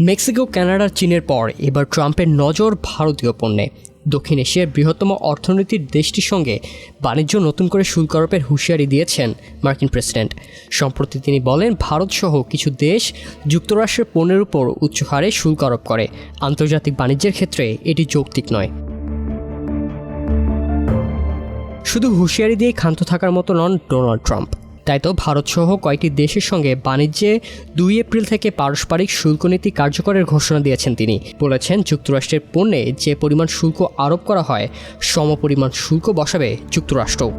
Mexico, Canada, চীনের পর এবার ট্রাম্পের নজর ভারতীয় পণ্যে। দক্ষিণ এশিয়ার বৃহত্তম অর্থনীতির দেশটির সঙ্গে বাণিজ্য নতুন করে শুল্ক আরোপের হুঁশিয়ারি দিয়েছেন মার্কিন প্রেসিডেন্ট। সম্প্রতি তিনি বলেন ভারতসহ কিছু দেশ যুক্তরাষ্ট্রের পণ্যের উপর উচ্চ হারে শুল্ক আরোপ করে। আন্তর্জাতিক বাণিজ্যের ক্ষেত্রে এটি যৌক্তিক নয়। শুধু হুঁশিয়ারি দিয়ে ক্ষান্ত থাকার মতো নন ডোনাল্ড ট্রাম্প। তাই তো ভারতসহ কয়েকটি দেশের সঙ্গে বাণিজ্যে দুই এপ্রিল থেকে পারস্পরিক শুল্ক নীতি কার্যকরের ঘোষণা দিয়েছেন তিনি। বলেছেন, যুক্তরাষ্ট্রের পণ্যে যে পরিমাণ শুল্ক আরোপ করা হয় সমপরিমাণ শুল্ক বসাবে যুক্তরাষ্ট্র।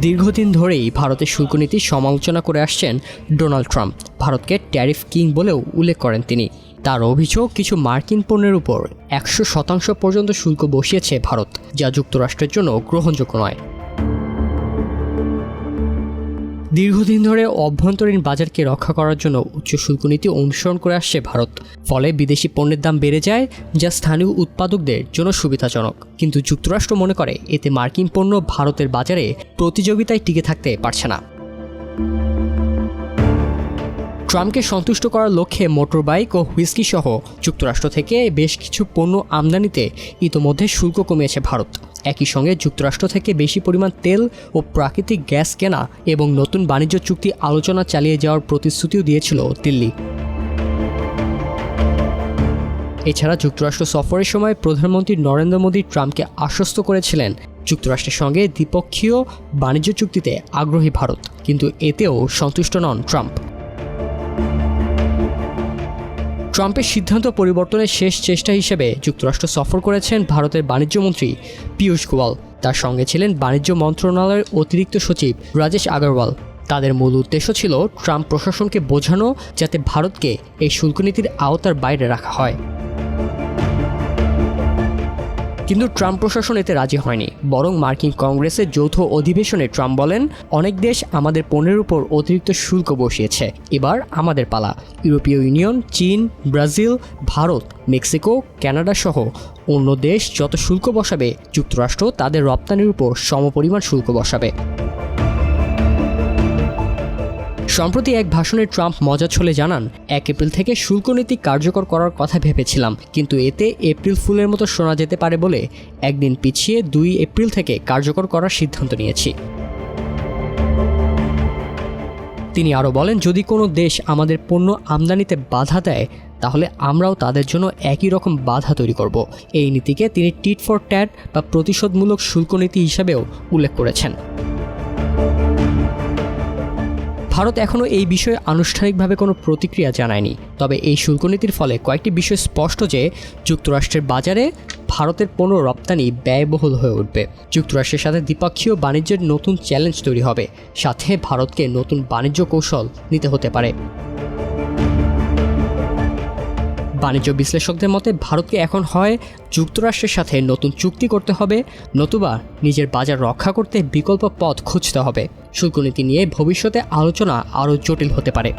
দীর্ঘদিন ধরেই ভারতের শুল্ক নীতি সমালোচনা করে আসছেন ডোনাল্ড ট্রাম্প। ভারতকে ট্যারিফ কিং বলেও উল্লেখ করেন তিনি। তার অভিযোগ, কিছু মার্কিন পণ্যের উপর একশো শতাংশ পর্যন্ত শুল্ক বসিয়েছে ভারত, যা যুক্তরাষ্ট্রের জন্য গ্রহণযোগ্য নয়। দীর্ঘদিন ধরে অভ্যন্তরীণ বাজারকে রক্ষা করার জন্য উচ্চ শুল্ক নীতি অনুসরণ করে আসছে ভারত। ফলে বিদেশি পণ্যের দাম বেড়ে যায়, যা স্থানীয় উৎপাদকদের জন্য সুবিধাজনক। কিন্তু যুক্তরাষ্ট্র মনে করে, এতে মার্কিন পণ্য ভারতের বাজারে প্রতিযোগিতায় টিকে থাকতে পারছে না। ট্রাম্পকে সন্তুষ্ট করার লক্ষ্যে মোটরবাইক ও হুইস্কি সহ যুক্তরাষ্ট্র থেকে বেশ কিছু পণ্য আমদানিতে ইতোমধ্যে শুল্ক কমিয়েছে ভারত। একই সঙ্গে যুক্তরাষ্ট্র থেকে বেশি পরিমাণ তেল ও প্রাকৃতিক গ্যাস কেনা এবং নতুন বাণিজ্য চুক্তি আলোচনা চালিয়ে যাওয়ার প্রতিশ্রুতিও দিয়েছিল দিল্লি। এছাড়া যুক্তরাষ্ট্র সফরের সময় প্রধানমন্ত্রী নরেন্দ্র মোদী ট্রাম্পকে আশ্বস্ত করেছিলেন। যুক্তরাষ্ট্রের সঙ্গে দ্বিপক্ষীয় বাণিজ্য চুক্তিতে আগ্রহী ভারত, কিন্তু এতেও সন্তুষ্ট নন ট্রাম্প। ট্রাম্পের সিদ্ধান্ত পরিবর্তনের শেষ চেষ্টা হিসেবে যুক্তরাষ্ট্র সফর করেছেন ভারতের বাণিজ্যমন্ত্রী পীয়ূষ গোয়াল। তার সঙ্গে ছিলেন বাণিজ্য মন্ত্রণালয়ের অতিরিক্ত সচিব রাজেশ আগরওয়াল। তাদের মূল উদ্দেশ্য ছিল ট্রাম্প প্রশাসনকে বোঝানো যাতে ভারতকে এই শুল্কনীতির আওতার বাইরে রাখা হয়। কিন্তু ট্রাম্প প্রশাসন এতে রাজি হয়নি। বরং মার্কিন কংগ্রেসের যৌথ অধিবেশনে ট্রাম্প বলেন, অনেক দেশ আমাদের পণ্যের উপর অতিরিক্ত শুল্ক বসিয়েছে। এবার আমাদের পালা। ইউরোপীয় ইউনিয়ন, চীন, ব্রাজিল, ভারত, মেক্সিকো, কানাডা সহ অন্য দেশ যত শুল্ক বসাবে, যুক্তরাষ্ট্র তাদের রপ্তানির উপর সমপরিমাণ শুল্ক বসাবে। সম্প্রতি এক ভাষণে ট্রাম্প মজা ছলে জানান, এক এপ্রিল থেকে শুল্ক নীতি কার্যকর করার কথা ভেবেছিলাম, কিন্তু এতে এপ্রিল ফুলের মতো শোনা যেতে পারে বলে একদিন পিছিয়ে দুই এপ্রিল থেকে কার্যকর করার সিদ্ধান্ত নিয়েছি। তিনি আরও বলেন, যদি কোনো দেশ আমাদের পণ্য আমদানিতে বাধা দেয়, তাহলে আমরাও তাদের জন্য একই রকম বাধা তৈরি করব। এই নীতিকে তিনি টিট ফর ট্যাট বা প্রতিশোধমূলক শুল্ক নীতি হিসাবেও উল্লেখ করেছেন। ভারত এখনও এই বিষয়ে আনুষ্ঠানিকভাবে কোনো প্রতিক্রিয়া জানায়নি। তবে এই শুল্কনীতির ফলে কয়েকটি বিষয় স্পষ্ট যে, যুক্তরাষ্ট্রের বাজারে ভারতের পণ্য রপ্তানি ব্যয়বহুল হয়ে উঠবে। যুক্তরাষ্ট্রের সাথে দ্বিপক্ষীয় বাণিজ্যের নতুন চ্যালেঞ্জ তৈরি হবে। সাথে ভারতকে নতুন বাণিজ্য কৌশল নিতে হতে পারে। বাণিজ্য বিশ্লেষকদের মতে ভারতকে এখন হয় যুক্তরাষ্ট্রের সাথে নতুন চুক্তি করতে হবে, নতুবা নিজের বাজার রক্ষা করতে বিকল্প পথ খুঁজতে হবে। শুল্কনীতি নিয়ে ভবিষ্যতে আলোচনা আরও জটিল হতে পারে।